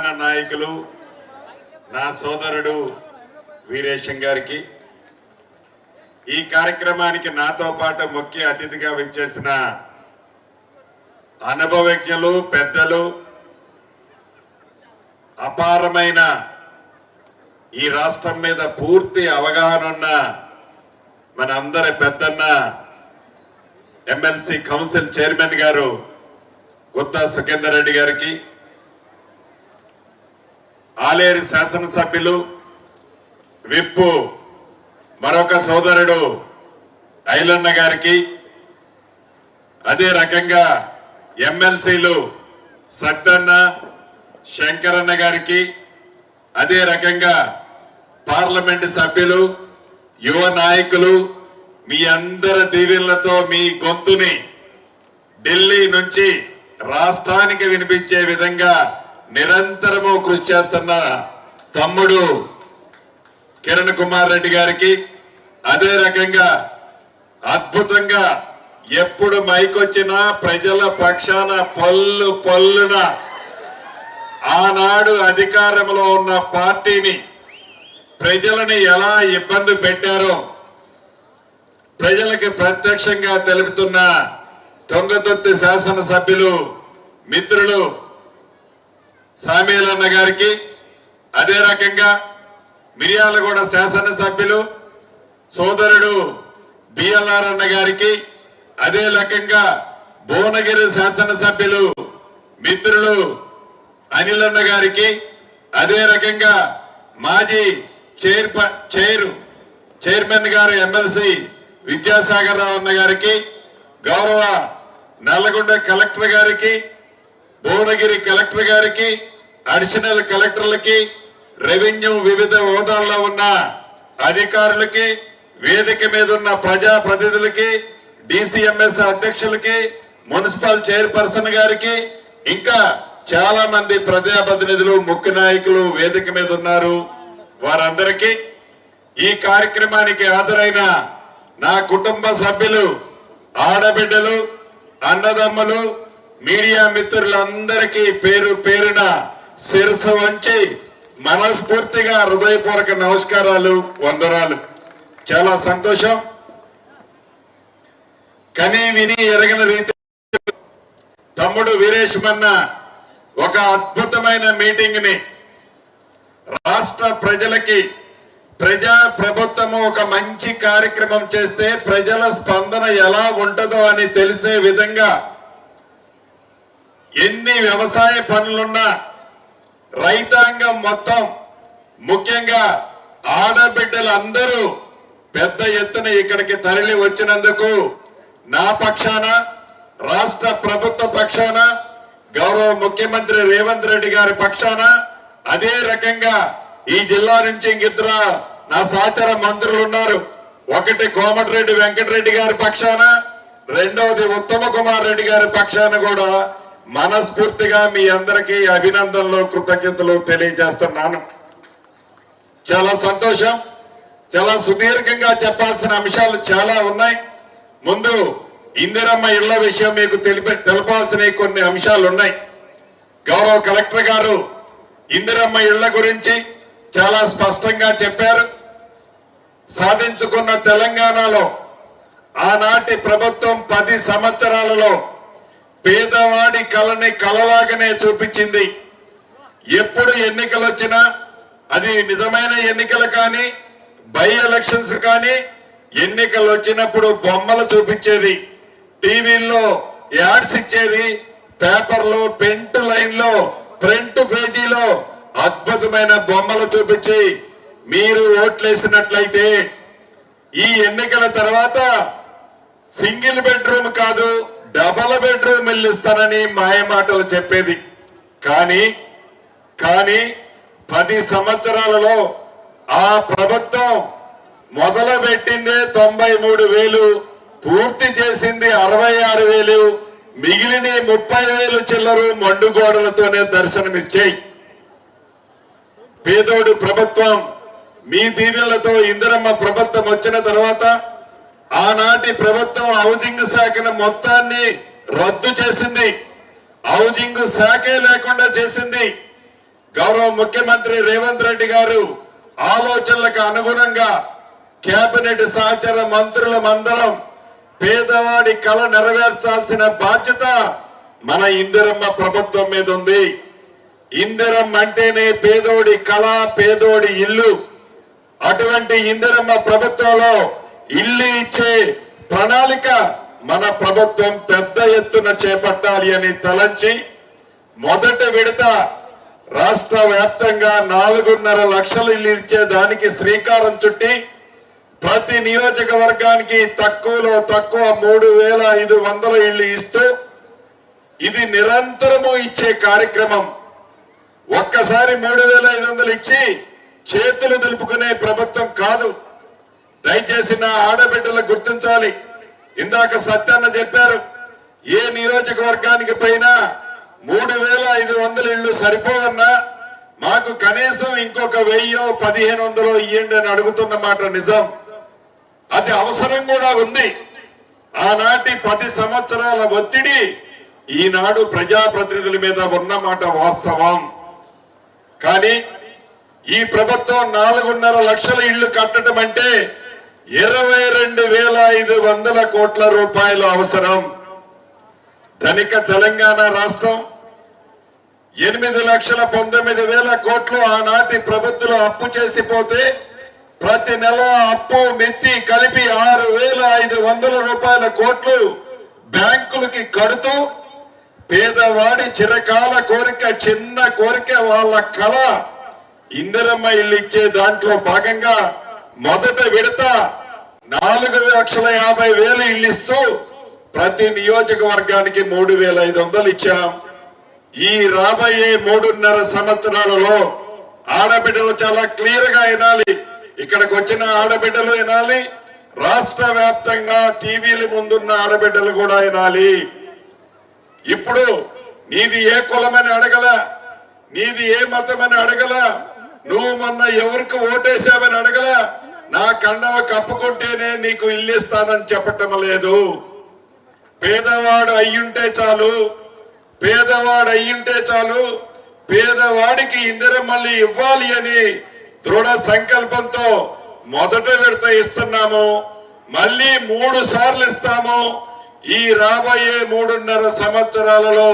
అందరి నాయకులు నా సోదరుడు వీరేశం గారికి. ఈ కార్యక్రమానికి నాతో పాటు ముఖ్య అతిథిగా విచ్చేసిన అనుభవజ్ఞులు పెద్దలు అపారమైన ఈ రాష్ట్రం మీద పూర్తి అవగాహన ఉన్న మన అందరి పెద్దన్న ఎమ్మెల్సీ కౌన్సిల్ చైర్మన్ గారు గుత్తా సుఖేందర్ రెడ్డి గారికి ఆలేరు శాసనసభ్యులు విప్పు మరొక సోదరుడు ఐలన్న గారికి. అదే రకంగా ఎమ్మెల్సీలు సత్తన్న శంకరన్న గారికి. అదే రకంగా పార్లమెంట్ సభ్యులు యువ నాయకులు మీ అందరి దీవెనలతో మీ గొంతుని ఢిల్లీ నుంచి రాష్ట్రానికి వినిపించే విధంగా నిరంతరము కృషి చేస్తున్న తమ్ముడు కిరణ్ కుమార్ రెడ్డి గారికి అదే రకంగా అద్భుతంగా ఎప్పుడు మైకొచ్చినా ప్రజల పక్షాన పళ్ళు పళ్ళున ఆనాడు అధికారంలో ఉన్న పార్టీని ప్రజలని ఎలా ఇబ్బంది పెట్టారో ప్రజలకి ప్రత్యక్షంగా తెలుపుతున్న తొంగతొత్తి శాసనసభ్యులు మిత్రులు సామీలన్న గారికి అదే రకంగా మిర్యాలగూడ శాసనసభ్యులు సోదరుడు బిఎల్ఆర్ అన్న గారికి అదే రకంగా భువనగిరి శాసనసభ్యులు మిత్రులు అనిల్ అన్న గారికి అదే రకంగా మాజీ చైర్ చైర్ చైర్మన్ గారు ఎమ్మెల్సీ విద్యాసాగర్ రావు అన్న గారికి గౌరవ నల్లగొండ కలెక్టర్ గారికి భువనగిరి కలెక్టర్ గారికి అడిషనల్ కలెక్టర్లకి రెవెన్యూ వివిధ హోదాల్లో ఉన్న అధికారులకి వేదిక మీద ఉన్న ప్రజా ప్రతినిధులకి డిసిఎంఎస్ అధ్యక్షులకి మున్సిపల్ చైర్పర్సన్ గారికి ఇంకా చాలా మంది ప్రజాప్రతినిధులు ముఖ్య నాయకులు వేదిక మీద ఉన్నారు. వారందరికీ ఈ కార్యక్రమానికి హాజరైన నా కుటుంబ సభ్యులు ఆడబిడ్డలు అన్నదమ్ములు మీడియా మిత్రులందరికీ పేరు పేరున శిరసు వంచి మనస్ఫూర్తిగా హృదయపూర్వక నమస్కారాలు వందనాలు. చాలా సంతోషం. కనీ విని ఎరగిన రీతి. తమ్ముడు వీరేష్ మన్న ఒక అద్భుతమైన మీటింగ్ని రాష్ట్ర ప్రజలకి ప్రజా ప్రభుత్వము ఒక మంచి కార్యక్రమం చేస్తే ప్రజల స్పందన ఎలా ఉంటుందో అని తెలిసే విధంగా ఎన్ని వ్యవసాయ పనులున్నా రైతాంగం మొత్తం ముఖ్యంగా ఆడబిడ్డలందరూ పెద్ద ఎత్తున ఇక్కడికి తరలి వచ్చినందుకు నా పక్షాన రాష్ట్ర ప్రభుత్వ పక్షాన గౌరవ ముఖ్యమంత్రి రేవంత్ రెడ్డి గారి పక్షాన అదే రకంగా ఈ జిల్లా నుంచి ఇంకిద్దరు నా సహచర మంత్రులు ఉన్నారు. ఒకటి కోమటిరెడ్డి వెంకటరెడ్డి గారి పక్షాన రెండవది ఉత్తమ కుమార్ రెడ్డి గారి పక్షాన కూడా మనస్ఫూర్తిగా మీ అందరికీ అభినందనలు కృతజ్ఞతలు తెలియజేస్తున్నాను. చాలా సంతోషం చాలా సుదీర్ఘంగా చెప్పాల్సిన అంశాలు చాలా ఉన్నాయి. ముందు ఇందిరమ్మ ఇళ్ళ విషయం మీకు తెలిపి తెలపాల్సిన కొన్ని అంశాలు ఉన్నాయి. గౌరవ కలెక్టర్ గారు ఇందిరమ్మ ఇళ్ళ గురించి చాలా స్పష్టంగా చెప్పారు. సాధించుకున్న తెలంగాణలో ఆనాటి ప్రభుత్వం పది సంవత్సరాలలో పేదవాడి కళని కలలాగానే చూపించింది. ఎప్పుడు ఎన్నికలు వచ్చినా అది నిజమైన ఎన్నికలు కానీ బై ఎలక్షన్స్ కానీ ఎన్నికలు వచ్చినప్పుడు బొమ్మలు చూపించేది. టీవీల్లో యాడ్స్ ఇచ్చేది పేపర్లో పెంట్ లైన్లో ప్రింట్ పేజీలో అద్భుతమైన బొమ్మలు చూపించి మీరు ఓట్లేసినట్లయితే ఈ ఎన్నికల తర్వాత సింగిల్ బెడ్రూమ్ కాదు డబల్ బెడ్రూమ్ ఇల్లు ఇస్తానని మాయమాటలు చెప్పేది. కానీ కానీ పది సంవత్సరాలలో ఆ ప్రభుత్వం మొదలు పెట్టిందే తొంభై మూడు వేలు పూర్తి చేసింది అరవై ఆరు వేలు మిగిలిన ముప్పై వేలు చిల్లరు మండుగోడలతోనే దర్శనమిచ్చాయి. పేదోడు ప్రభుత్వం మీ దీవెనలతో ఇందిరమ్మ ప్రభుత్వం వచ్చిన తర్వాత ఆనాటి ప్రభుత్వం హౌజింగ్ శాఖను మొత్తాన్ని రద్దు చేసింది. హౌజింగ్ శాఖే లేకుండా చేసింది. గౌరవ ముఖ్యమంత్రి రేవంత్ రెడ్డి గారు ఆలోచనలకు అనుగుణంగా కేబినెట్ సహచర మంత్రుల మందరం పేదవాడి కళ నెరవేర్చాల్సిన బాధ్యత మన ఇందిరమ్మ ప్రభుత్వం మీద ఉంది. ఇందిరమ్మ అంటేనే పేదోడి కళ పేదోడి ఇల్లు. అటువంటి ఇందిరమ్మ ప్రభుత్వంలో ఇల్లు ఇచ్చే ప్రణాళిక మన ప్రభుత్వం పెద్ద ఎత్తున చేపట్టాలి అని తలంచి మొదట విడత రాష్ట్ర వ్యాప్తంగా నాలుగున్నర లక్షల ఇల్లు ఇచ్చే దానికి శ్రీకారం చుట్టి ప్రతి నియోజకవర్గానికి తక్కువలో తక్కువ మూడు వేల ఐదు వందల ఇళ్ళు ఇస్తూ ఇది నిరంతరము ఇచ్చే కార్యక్రమం. ఒక్కసారి మూడు వేల ఐదు వందలు ఇచ్చి చేతులు దులుపుకునే ప్రభుత్వం కాదు. దయచేసి నా ఆడబిడ్డలు గుర్తించాలి. ఇందాక సత్యాన్న చెప్పారు ఏ నియోజకవర్గానికి పోయినా మూడు వేల ఐదు వందల ఇళ్ళు సరిపోవన్నా మాకు కనీసం ఇంకొక వెయ్యో పదిహేను వందలో ఇయ్యండి అని అడుగుతున్న మాట నిజం. అది అవసరం కూడా ఉంది. ఆనాటి పది సంవత్సరాల ఒత్తిడి ఈనాడు ప్రజాప్రతినిధుల మీద ఉన్నమాట వాస్తవం. కానీ ఈ ప్రభుత్వం నాలుగున్నర లక్షల ఇళ్ళు కట్టడం అంటే ఇరవై రెండు వేల ఐదు వందల కోట్ల రూపాయలు అవసరం. ధనిక తెలంగాణ రాష్ట్రం ఎనిమిది లక్షల పంతొమ్మిది వేల కోట్లు ఆనాటి ప్రభుత్వం అప్పు చేసిపోతే ప్రతి నెల అప్పు మెత్తి కలిపి ఆరు వేల ఐదు వందల రూపాయల కోట్లు బ్యాంకులకి కడుతూ పేదవాడి చిరకాల కోరిక చిన్న కోరిక వాళ్ళ కళ ఇందిరమ్మ ఇల్లు ఇచ్చే దాంట్లో భాగంగా మొదట విడత నాలుగు లక్షల యాభై వేలు ఇల్లు ఇస్తూ ప్రతి నియోజకవర్గానికి మూడు వేల ఐదు వందలు ఇచ్చాం. ఈ రాబోయే మూడున్నర సంవత్సరాలలో ఆడబిడ్డలు చాలా క్లియర్గా వినాలి. ఇక్కడికి వచ్చిన ఆడబిడ్డలు వినాలి. రాష్ట్ర వ్యాప్తంగా టీవీల ముందున్న ఆడబిడ్డలు కూడా వినాలి. ఇప్పుడు నీది ఏ కులమని అడగల? నీది ఏ మతమని అడగల? నువ్వు మొన్న ఎవరికి ఓటేసావని అడగల? నా కండవ కప్పుకుంటేనే నీకు ఇల్లు ఇస్తానని చెప్పటం లేదు. పేదవాడు అయ్యుంటే చాలు పేదవాడు అయ్యుంటే చాలు పేదవాడికి ఇందిరమల్లి ఇవ్వాలి అని దృఢ సంకల్పంతో మొదట విడత ఇస్తున్నాము మళ్ళీ మూడు సార్లు ఇస్తాము. ఈ రాబోయే మూడున్నర సంవత్సరాలలో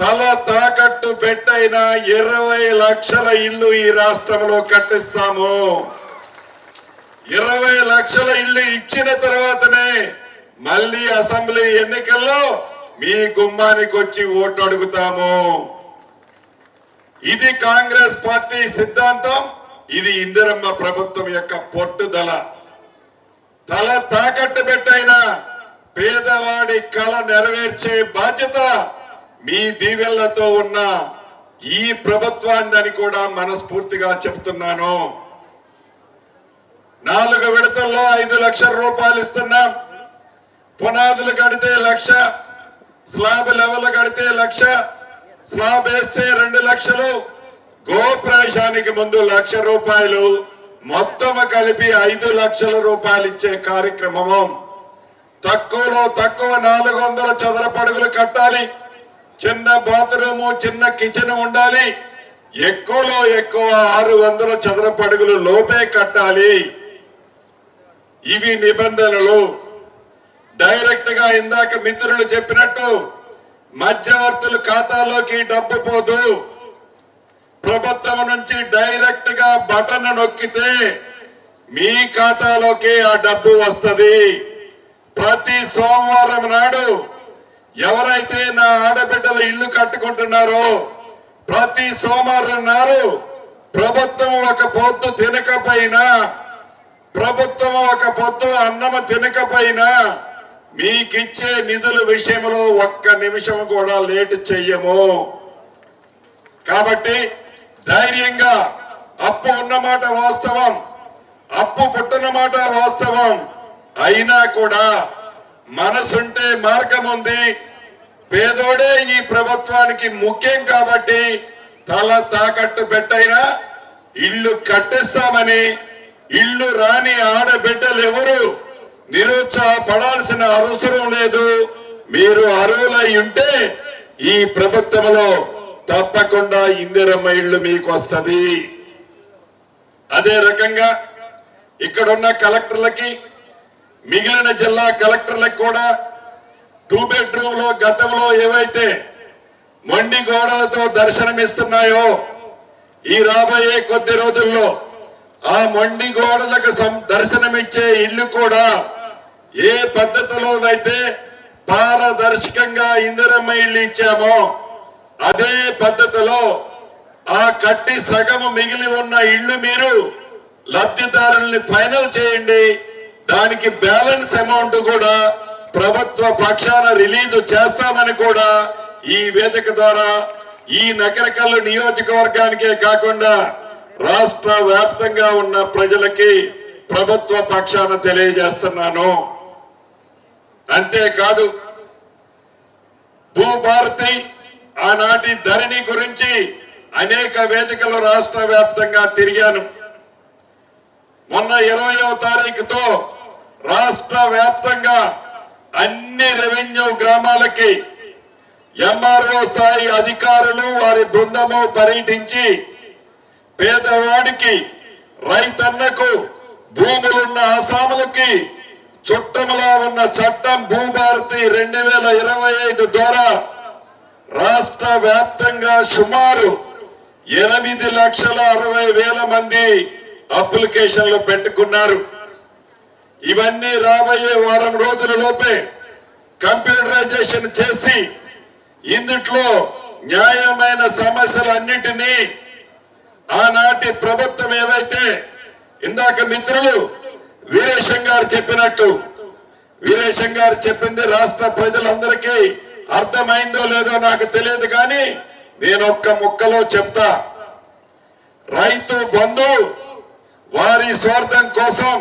తల తాకట్టు పెట్టైన ఇరవై లక్షల ఇల్లు ఈ రాష్ట్రంలో కట్టిస్తాము. ఇరవై లక్షల ఇల్లు ఇచ్చిన తర్వాతనే మళ్ళీ అసెంబ్లీ ఎన్నికల్లో మీ గుమ్మానికి వచ్చి ఓటు అడుగుతాము. ఇది కాంగ్రెస్ పార్టీ సిద్ధాంతం ఇది ఇందిరమ్మ ప్రభుత్వం యొక్క పొట్టుదల. తల తాకట్టు పెట్టైన పేదవాడి కళ నెరవేర్చే బాధ్యత మీ దీవెళ్ళతో ఉన్న ఈ ప్రభుత్వాన్ని అని కూడా మనస్ఫూర్తిగా చెప్తున్నాను. నాలుగు విడతల్లో ఐదు లక్షల రూపాయలు ఇస్తున్నాం. పునాదులు కడితే లక్ష స్లాబ్ లెవెల్ కడితే లక్ష స్లాబ్ వేస్తే రెండు లక్షలు. గోప్రాశానికి ముందు లక్ష రూపాయలు మొత్తం కలిపి ఐదు లక్షల రూపాయలు ఇచ్చే కార్యక్రమము. తక్కువలో తక్కువ నాలుగు వందల చదరపడుగులు కట్టాలి. చిన్న బాత్రూము చిన్న కిచెన్ ఉండాలి. ఎక్కువలో ఎక్కువ ఆరు వందల చదరపడుగులు లోపే కట్టాలి. ఇవి నిబంధనలు. డైరెక్ట్గా ఇందాక మిత్రులు చెప్పినట్టు మధ్యవర్తుల ఖాతాలోకి డబ్బు పోదు. ప్రభుత్వం నుంచి డైరెక్ట్గా బటన్ నొక్కితే మీ ఖాతాలోకి ఆ డబ్బు వస్తుంది. ప్రతి సోమవారం నాడు ఎవరైతే నా ఆడబిడ్డలు ఇల్లు కట్టుకుంటున్నారో ప్రతి సోమవారం నాడు ప్రభుత్వం ఒక పొద్దు తినకపోయినా ప్రభుత్వం ఒక పొద్దు అన్నం తినకపోయినా మీకిచ్చే నిధుల విషయంలో ఒక్క నిమిషం కూడా లేటు చెయ్యము. కాబట్టి ధైర్యంగా అప్పు ఉన్నమాట వాస్తవం అప్పు పుట్టినమాట వాస్తవం. అయినా కూడా మనసుంటే మార్గం ఉంది పేదోడే ఈ ప్రభుత్వానికి ముఖ్యం కాబట్టి తల తాకట్టు పెట్టైనా ఇల్లు కట్టిస్తామని ఇల్లు రాని ఆడబిడ్డలు ఎవరు? నిరుత్సాహపడాల్సిన అవసరం లేదు. మీరు అర్హులై ఉంటే ఈ ప్రభుత్వంలో తప్పకుండా ఇందిరమ్మ ఇళ్ళు మీకు వస్తది. అదే రకంగా ఇక్కడున్న కలెక్టర్లకి మిగిలిన జిల్లా కలెక్టర్లకు కూడా టూ బెడ్రూమ్లో గతంలో ఏవైతే మొండి గోడలతో దర్శనమిస్తున్నాయో ఈ రాబోయే కొద్ది రోజుల్లో ఆ మొండి గోడలకు సం- దర్శనమిచ్చే ఇల్లు కూడా ఏ పద్ధతిలోనైతే పారదర్శకంగా ఇందిరమ్మ ఇల్లు ఇచ్చామో అదే పద్ధతిలో ఆ కట్టి సగము మిగిలి ఉన్న ఇల్లు మీరు లబ్ధిదారుల్ని ఫైనల్ చేయండి. దానికి బ్యాలెన్స్ అమౌంట్ కూడా ప్రభుత్వ పక్షాన రిలీజ్ చేస్తామని కూడా ఈ వేదిక ద్వారా ఈ నకరకల్లు నియోజకవర్గానికే కాకుండా రాష్ట్ర వ్యాప్తంగా ఉన్న ప్రజలకి ప్రభుత్వ పక్షాన తెలియజేస్తున్నాను. అంతేకాదు భూభారతి ఆనాటి ధరణి గురించి అనేక వేదికలు రాష్ట్ర వ్యాప్తంగా తిరిగాను. మొన్న ఇరవయో తారీఖుతో రాష్ట్ర వ్యాప్తంగా అన్ని రెవెన్యూ గ్రామాలకి ఎంఆర్ఓ స్థాయి అధికారులు వారి బృందము పర్యటించి పేదవాడికి రైతన్నకు భూములున్న అసాములకి చుట్టములా ఉన్న చట్టం భూభారతి రెండు వేల ఇరవై ఐదు ద్వారా రాష్ట్ర వ్యాప్తంగా సుమారు ఎనిమిది లక్షల అరవై వేల మంది అప్లికేషన్లు పెట్టుకున్నారు. ఇవన్నీ రాబోయే వారం రోజుల లోపే కంప్యూటరైజేషన్ చేసి ఇందుట్లో న్యాయమైన సమస్యలన్నిటినీ ఆనాటి ప్రభుత్వం ఏవైతే ఇందాక మిత్రులు వీరేశం గారు చెప్పినట్టు వీరేశం గారు చెప్పింది రాష్ట్ర ప్రజలందరికీ అర్థమైందో లేదో నాకు తెలియదు కానీ నేను ఒక్క ముక్కలో చెప్తా. రైతు బంధు వారి స్వార్థం కోసం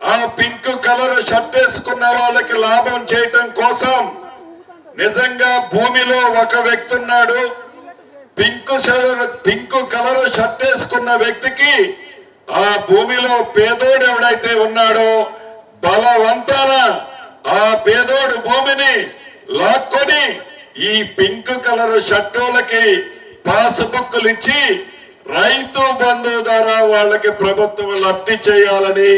ఆ పింక్ కలర్ షర్ట్ వేసుకున్న వాళ్ళకి లాభం చేయటం కోసం నిజంగా భూమిలో ఒక వ్యక్తి ఉన్నాడు. పింక్ పింక్ కలర్ షర్ట్ వేసుకున్న వ్యక్తికి ఆ భూమిలో పేదోడు ఎవడైతే ఉన్నాడో బలవంతాన ఆ పేదోడు భూమిని లాక్కొని ఈ పింక్ కలర్ షర్టులకి పాస్ బుక్లు ఇచ్చి రైతు బంధు ద్వారా వాళ్ళకి ప్రభుత్వం లబ్ధి చేయాలని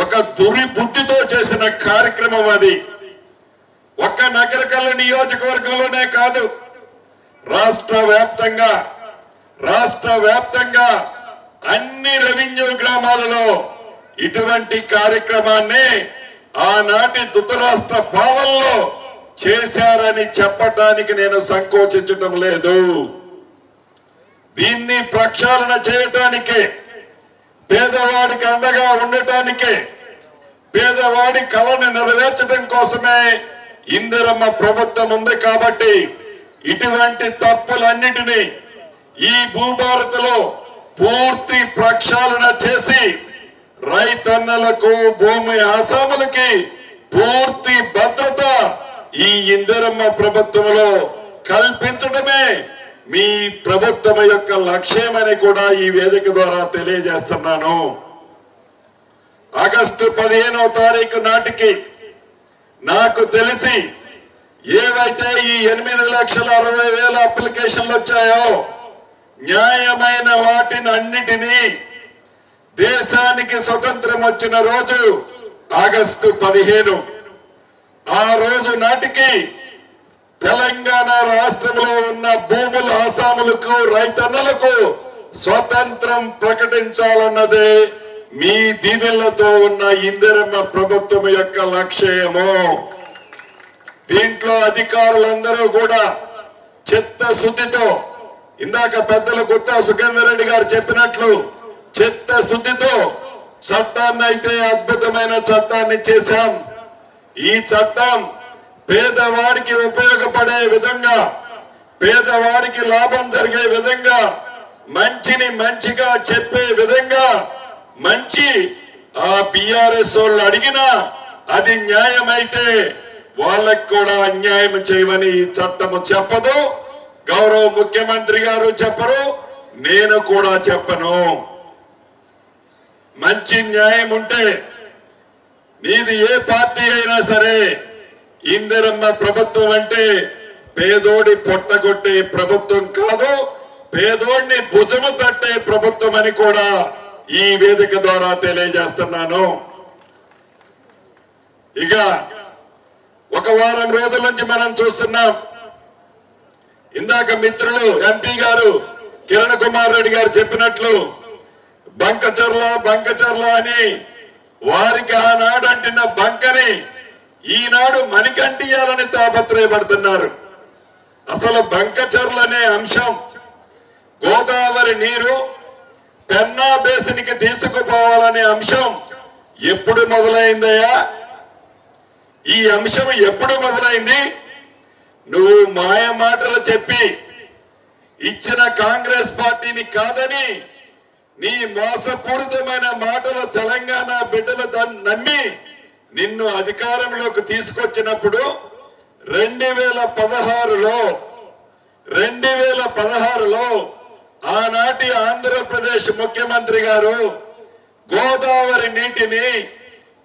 ఒక దురి బుద్ధితో చేసిన కార్యక్రమం అది. ఒక్క నగరకల్ల నియోజకవర్గంలోనే కాదు రాష్ట్ర వ్యాప్తంగా రాష్ట్ర వ్యాప్తంగా అన్ని రెవెన్యూ గ్రామాలలో ఇటువంటి కార్యక్రమాన్ని ఆనాటి దుతరాష్ట్ర పాలనలో చేశారని చెప్పటానికి నేను సంకోచించటం లేదు. దీన్ని ప్రక్షాళన చేయటానికే పేదవాడికి అండగా ఉండటానికే పేదవాడి కళను నెరవేర్చడం కోసమే ఇందిరమ్మ ప్రభుత్వం ఉంది కాబట్టి ఇటువంటి తప్పులన్నిటినీ ఈ భూభారతిలో పూర్తి ప్రక్షాళన చేసి రైతన్నలకు భూమి ఆసాములకి పూర్తి భద్రత ఈ ఇందిరమ్మ ప్రభుత్వంలో కల్పించడమే మీ ప్రభుత్వం యొక్క లక్ష్యమని కూడా ఈ వేదిక ద్వారా తెలియజేస్తున్నాను. ఆగస్టు పదిహేనవ తారీఖు నాటికి నాకు తెలిసి ఏవైతే ఈ ఎనిమిది లక్షల అరవై వేల అప్లికేషన్లు వచ్చాయో న్యాయమైన వాటిని అన్నిటినీ దేశానికి స్వతంత్రం వచ్చిన రోజు ఆగస్టు పదిహేను. ఆ రోజు నాటికి తెలంగాణ రాష్ట్రంలో ఉన్న భూముల ఆసాములకు రైతన్నలకు స్వతంత్రం ప్రకటించాలన్నదే మీ దీవెళ్ళతో ఉన్న ఇందిరమ్మ ప్రభుత్వం యొక్క లక్ష్యము. దీంట్లో అధికారులందరూ కూడా చిత్తశుద్ధితో ఇందాక పెద్దలు గుత్తా సుఖేందర్ రెడ్డి గారు చెప్పినట్లు చిత్తశుద్ధితో చట్టాన్ని అయితే అద్భుతమైన చట్టాన్ని చేశాం. ఈ చట్టం పేదవాడికి ఉపయోగపడే విధంగా పేదవాడికి లాభం జరిగే విధంగా మంచిని మంచిగా చెప్పే విధంగా మంచి ఆ బిఆర్ఎస్ వాళ్ళు అడిగినా అది న్యాయమైతే వాళ్ళకు కూడా అన్యాయం చేయమని ఈ చట్టము చెప్పదు. గౌరవ ముఖ్యమంత్రి గారు చెప్పరు నేను కూడా చెప్పను. మంచి న్యాయం ఉంటే నీది ఏ పార్టీ అయినా సరే ఇందిరమ్మ ప్రభుత్వం అంటే పేదోడి పొట్టగొట్టే ప్రభుత్వం కాదు పేదోడిని భుజము తట్టే ప్రభుత్వం అని కూడా ఈ వేదిక ద్వారా తెలియజేస్తున్నాను. ఇక ఒక వారం రోజుల నుంచి మనం చూస్తున్నాం. ఇందాక మిత్రులు ఎంపీ గారు కిరణ్ కుమార్ రెడ్డి గారు చెప్పినట్లు బంకచర్ల బంకచర్ల అని వారికి ఆనాడు అంటున్న బంకని ఈనాడు మణికంటియాలని తాపత్రయపడుతున్నారు. అసలు బంకచర్ల అనే అంశం గోదావరి నీరు పెన్నా బేసిన్కి తీసుకుపోవాలనే అంశం ఎప్పుడు మొదలైందయ్యా? ఈ అంశం ఎప్పుడు మొదలైంది? నువ్వు మాయ మాటలు చెప్పి ఇచ్చిన కాంగ్రెస్ పార్టీని కాదని నీ మోసపూరితమైన మాటలు తెలంగాణ బిడ్డలు నమ్మి నిన్ను అధికారంలోకి తీసుకొచ్చినప్పుడు రెండు వేల పదహారులో రెండు వేల పదహారులో ఆనాటి ఆంధ్రప్రదేశ్ ముఖ్యమంత్రి గారు గోదావరి నీటిని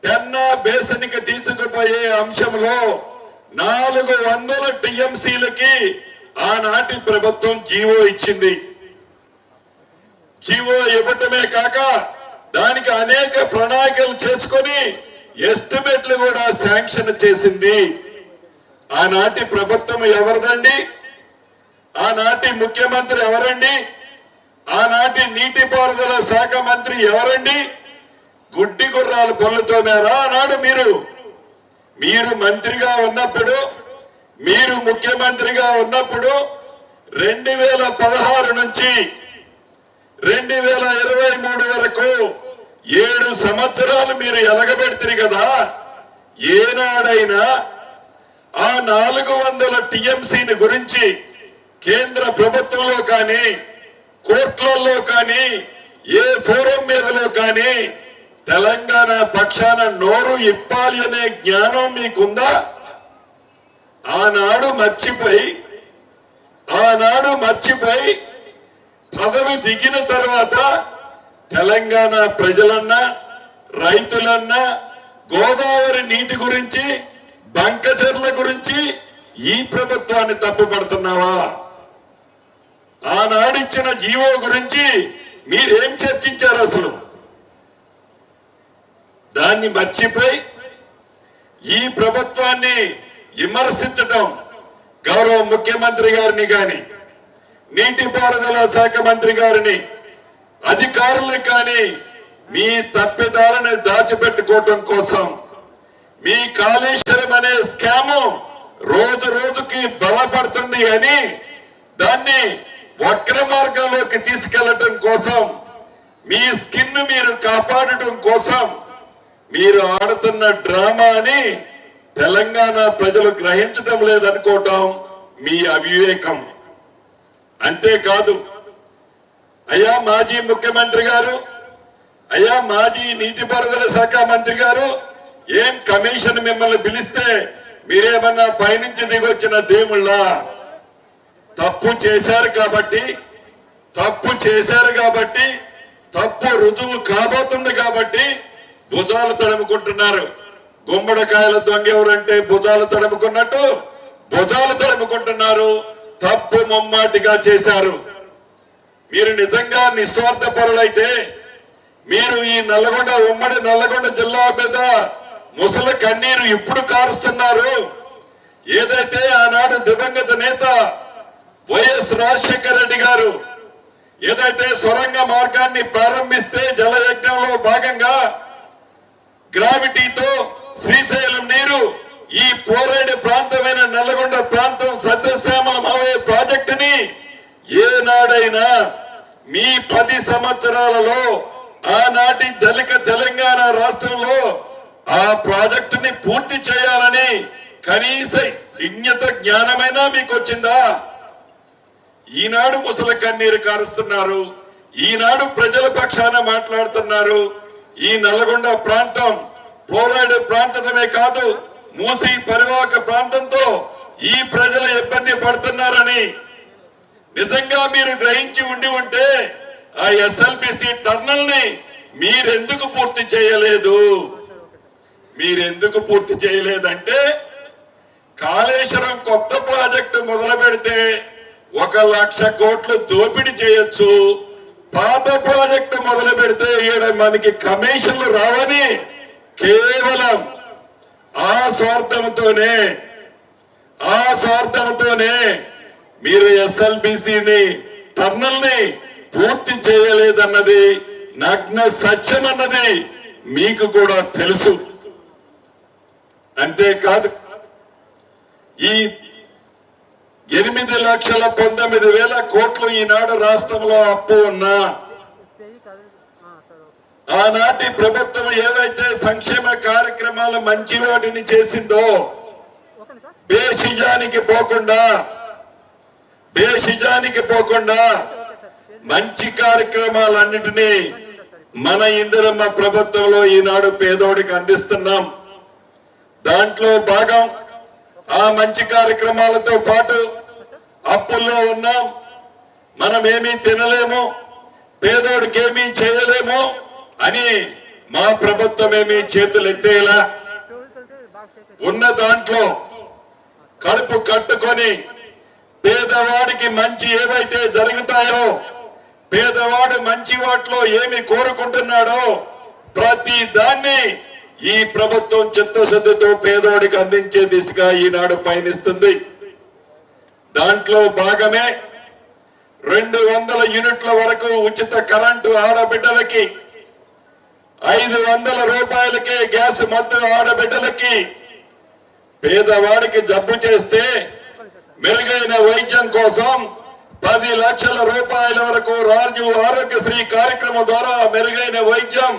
పెన్నా బేసన్కి తీసుకుపోయే అంశంలో నాలుగు వందల టిఎంసీలకి ఆనాటి ప్రభుత్వం జీవో ఇచ్చింది. జీవో ఇవ్వటమే కాక దానికి అనేక ప్రణాళికలు చేసుకొని ఎస్టిమేట్లు కూడా శాంక్షన్ చేసింది. ఆనాటి ప్రభుత్వం ఎవరిదండి? ఆనాటి ముఖ్యమంత్రి ఎవరండి? ఆనాటి నీటిపారుదల శాఖ మంత్రి ఎవరండి? గుడ్డి గుర్రాలు పొల్లుతోనారా ఆనాడు మీరు? మీరు మంత్రిగా ఉన్నప్పుడు మీరు ముఖ్యమంత్రిగా ఉన్నప్పుడు రెండు వేల పదహారు నుంచి రెండు వేల ఇరవై మూడు వరకు ఏడు సంవత్సరాలు మీరు ఎలగబెడుతుంది కదా. ఏనాడైనా ఆ నాలుగు వందల టిఎంసీని గురించి కేంద్ర ప్రభుత్వంలో కానీ కోర్టులలో కానీ ఏ ఫోరం మీదలో కానీ తెలంగాణ పక్షాన నోరు ఇప్పాలి అనే జ్ఞానం మీకుందా? ఆనాడు మర్చిపోయి ఆనాడు మర్చిపోయి పదవి దిగిన తర్వాత తెలంగాణ ప్రజలన్నా రైతులన్నా గోదావరి నీటి గురించి బంకచర్ల గురించి ఈ ప్రభుత్వాన్ని తప్పుపడుతున్నావా? ఆనాడిచ్చిన జీవో గురించి మీరేం చర్చించారు అసలు దాన్ని మర్చిపోయి ఈ ప్రభుత్వాన్ని విమర్శించటం గౌరవ ముఖ్యమంత్రి గారిని కానీ నీటిపారుదల శాఖ మంత్రి గారిని అధికారులు కానీ మీ తప్పిదాలని దాచిపెట్టుకోవటం కోసం మీ కాళేశ్వరం అనే స్కాము రోజు రోజుకి బలపడుతుంది అని దాన్ని వక్ర మార్గంలోకి తీసుకెళ్ళటం కోసం మీ స్కిన్ మీరు కాపాడటం కోసం మీరు ఆడుతున్న డ్రామా అని తెలంగాణ ప్రజలు గ్రహించడం లేదనుకోవటం మీ అవివేకం. అంతేకాదు అయ్యా మాజీ ముఖ్యమంత్రి గారు అయ్యా మాజీ నీటిపారుదల శాఖ మంత్రి గారు ఏం కమిషన్ మిమ్మల్ని పిలిస్తే మీరేమన్నా పైనుంచి దిగొచ్చిన దేవుళ్ళ? తప్పు చేశారు కాబట్టి తప్పు చేశారు కాబట్టి తప్పు రుజువు కాబోతుంది కాబట్టి భుజాలు తడుముకుంటున్నారు. గుమ్మడికాయల దొంగ ఎవరంటే భుజాలు తడుముకున్నట్టు భుజాలు తడుముకుంటున్నారు. తప్పు ముమ్మాటిగా చేశారు. మీరు నిజంగా నిస్వార్థ పరులైతే మీరు ఈ నల్లగొండ ఉమ్మడి నల్లగొండ జిల్లా మీద ముసలి కన్నీరు ఇప్పుడు కారుస్తున్నారు. ఏదైతే ఆనాడు దివంగత నేత వైఎస్ రాజశేఖర రెడ్డి గారు ఏదైతే సొరంగ మార్గాన్ని ప్రారంభిస్తే జలయజ్ఞంలో భాగంగా గ్రావిటీతో శ్రీశైలం నీరు ఈ పోరాడే ప్రాంతమైన నల్లగొండ ప్రాంతం సస్యశ్యామలం అవే ప్రాజెక్టుని ఏనాడైనా మీ పది సంవత్సరాలలో ఆనాటి దళిక తెలంగాణ రాష్ట్రంలో ఆ ప్రాజెక్టుని పూర్తి చేయాలని కనీస విజ్ఞత జ్ఞానమైనా మీకు వచ్చిందా ఈనాడు ముసలి కన్నీరు కారుస్తున్నారు. ఈనాడు ప్రజల పక్షాన మాట్లాడుతున్నారు. ఈ నల్గొండ ప్రాంతం ఫ్లోరైడ్ ప్రాంతమే కాదు మూసి పరివాహక ప్రాంతంతో ఈ ప్రజలు ఇబ్బంది పడుతున్నారని నిజంగా మీరు గ్రహించి ఉండి ఉంటే ఆ ఎస్ఎల్బిసి టర్నల్ని మీరెందుకు పూర్తి చేయలేదు? మీరెందుకు పూర్తి చేయలేదంటే కాళేశ్వరం కొత్త ప్రాజెక్టు మొదలు పెడితే ఒక లక్ష కోట్లు దోపిడీ చేయొచ్చు. పాత ప్రాజెక్టు మొదలు పెడితే ఈడ మనకి కమిషన్లు రావని కేవలం ఆ స్వార్థంతోనే ఆ స్వార్థంతోనే మీరు ఎస్ఎల్బిసిని టర్నల్ని పూర్తి చేయలేదన్నది నగ్న సత్యం అన్నది మీకు కూడా తెలుసు. అంతేకాదు ఈ ఎనిమిది లక్షల పంతొమ్మిది వేల కోట్లు ఈనాడు రాష్ట్రంలో అప్పు ఉన్నా. ఆనాటి ప్రభుత్వం ఏవైతే సంక్షేమ కార్యక్రమాలు మంచి వాటిని చేసిందో బేషిజానికి పోకుండా బేషిజానికి పోకుండా మంచి కార్యక్రమాలన్నిటినీ మన ఇందిరమ్మ ప్రభుత్వంలో ఈనాడు పేదోడికి అందిస్తున్నాం. దాంట్లో భాగం ఆ మంచి కార్యక్రమాలతో పాటు అప్పుల్లో ఉన్నాం. మనం ఏమీ తినలేము. పేదోడికేమీ చేయలేము అని మా ప్రభుత్వం ఏమీ చేతులు ఎత్తేలా ఉన్న దాంట్లో కడుపు కట్టుకొని పేదవాడికి మంచి ఏవైతే జరుగుతాయో పేదవాడు మంచి వాటిలో ఏమి కోరుకుంటున్నాడో ప్రతి దాన్ని ఈ ప్రభుత్వం చిత్తశుద్ధితో పేదవాడికి అందించే దిశగా ఈనాడు పయనిస్తుంది. దాంట్లో భాగమే రెండు వందల యూనిట్ల వరకు ఉచిత కరెంటు ఆడబిడ్డలకి ఐదు వందల రూపాయలకే గ్యాస్ మత్తు ఆడబిడ్డలకి పేదవాడికి జబ్బు చేస్తే మెరుగైన వైద్యం కోసం పది లక్షల రూపాయల వరకు రాజు ఆరోగ్యశ్రీ కార్యక్రమం ద్వారా మెరుగైన వైద్యం.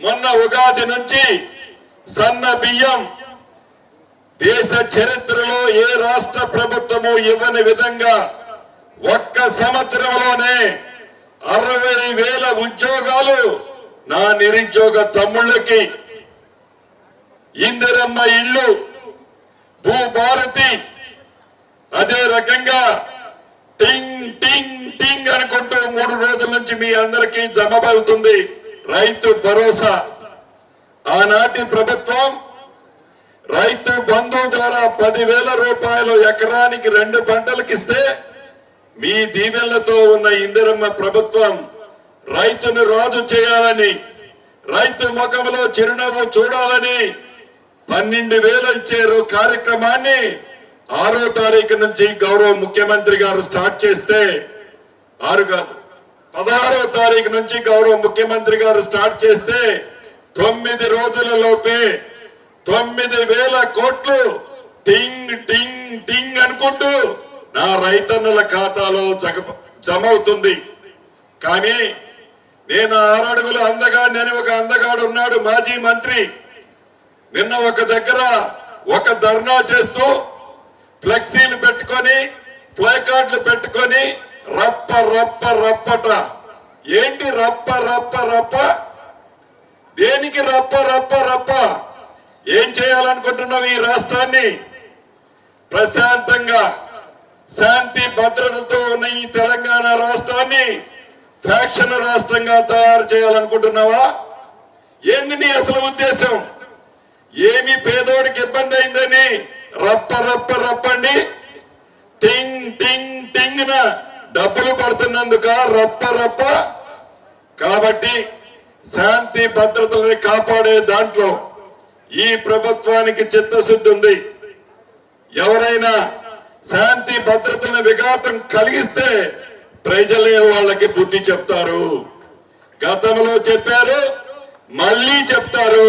మొన్న ఉగాది నుంచి సన్న బియ్యం దేశ చరిత్రలో ఏ రాష్ట్ర ప్రభుత్వము ఇవ్వని విధంగా ఒక్క సంవత్సరంలోనే అరవై వేల ఉద్యోగాలు నా నిరుద్యోగ తమ్ముళ్ళకి ఇందిరమ్మ ఇల్లు భూభారతి అదే రకంగా టింగ్ టింగ్ టింగ్ అనుకుంటూ మూడు రోజుల నుంచి మీ అందరికీ జమ రైతు భరోసా. ఆనాటి ప్రభుత్వం రైతు బంధు ద్వారా పదివేల రూపాయలు ఎకరానికి రెండు పంటలకు ఇస్తే మీ దీవెళ్ళతో ఉన్న ఇందిరమ్మ ప్రభుత్వం రైతును రాజు చేయాలని రైతు ముఖంలో చిరునవ్వు చూడాలని పన్నెండు వేలు ఇచ్చారు కార్యక్రమాన్ని ఆరో తారీఖు నుంచి గౌరవ ముఖ్యమంత్రి గారు స్టార్ట్ చేస్తే ఆరు కాదు పదహారో తారీఖు నుంచి గౌరవ ముఖ్యమంత్రి గారు స్టార్ట్ చేస్తే తొమ్మిది రోజుల లోపే తొమ్మిది వేల కోట్లు. టింగ్ టింగ్ టింగ్ అనుకుంటూ నా రైతన్నుల ఖాతాలో జగ- జమ అవుతుంది కానీ నేను ఆరడుగుల అందగాడు నేను ఒక అందగాడు ఉన్నాడు మాజీ మంత్రి. నిన్న ఒక దగ్గర ఒక ధర్నా చేస్తూ ఫ్లెక్సీలు పెట్టుకొని ప్లేకార్డులు పెట్టుకొని రప్ప రప్ప రప్పట. ఏంటి రప్ప రప్ప రప్ప? దేనికి రప్ప రప్ప? చేయాలనుకుంటున్నాం ఈ రాష్ట్రాన్ని. ప్రశాంతంగా శాంతి భద్రతతో ఉన్న ఈ తెలంగాణ రాష్ట్రాన్ని ఫ్యాక్షన్ రాష్ట్రంగా తయారు చేయాలనుకుంటున్నావా? ఏంది నీ అసలు ఉద్దేశం? ఏమి పేదోడికి ఇబ్బంది అయిందని రప్ప రప్ప రప్పండి. టింగ్ టింగ్ టింగ్ డబ్బులు పడుతున్నందుక రప్ప రప్ప. కాబట్టి శాంతి భద్రతల్ని కాపాడే దాంట్లో ఈ ప్రభుత్వానికి చిత్తశుద్ధి ఉంది. ఎవరైనా శాంతి భద్రతలను విఘాతం కలిగిస్తే ప్రజలే వాళ్ళకి బుద్ధి చెప్తారు. గతంలో చెప్పారు మళ్ళీ చెప్తారు.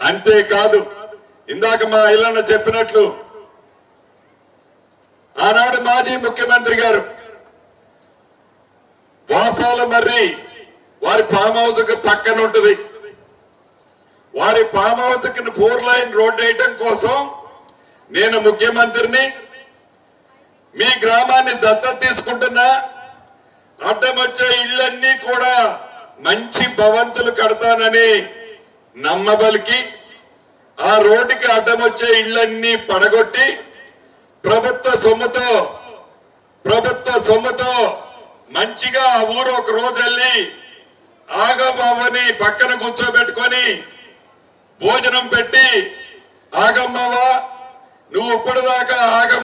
అంతేకాదు ఇందాక మా ఇల్లన్న చెప్పినట్లు ఆనాడు మాజీ ముఖ్యమంత్రి గారు వాసాల మర్రి వారి ఫామ్ హౌస్ పక్కన ఉంటుంది. వారి ఫామ్ హౌస్కి ఫోర్ లైన్ రోడ్ వేయటం కోసం నేను ముఖ్యమంత్రిని మీ గ్రామాన్ని దత్తత తీసుకుంటున్నా అడ్డం వచ్చే ఇళ్ళన్నీ కూడా మంచి భవంతులు కడతానని నమ్మబలికి ఆ రోడ్డుకి అడ్డం వచ్చే ఇళ్ళన్నీ పడగొట్టి ప్రభుత్వ సొమ్ముతో ప్రభుత్వ సొమ్ముతో మంచిగా ఆ ఊరు ఒక రోజు వెళ్ళి ఆగబాబుని పక్కన కూర్చోబెట్టుకొని భోజనం పెట్టి ఆగమ్మవా నువ్వు ఇప్పటిదాకా ఆగ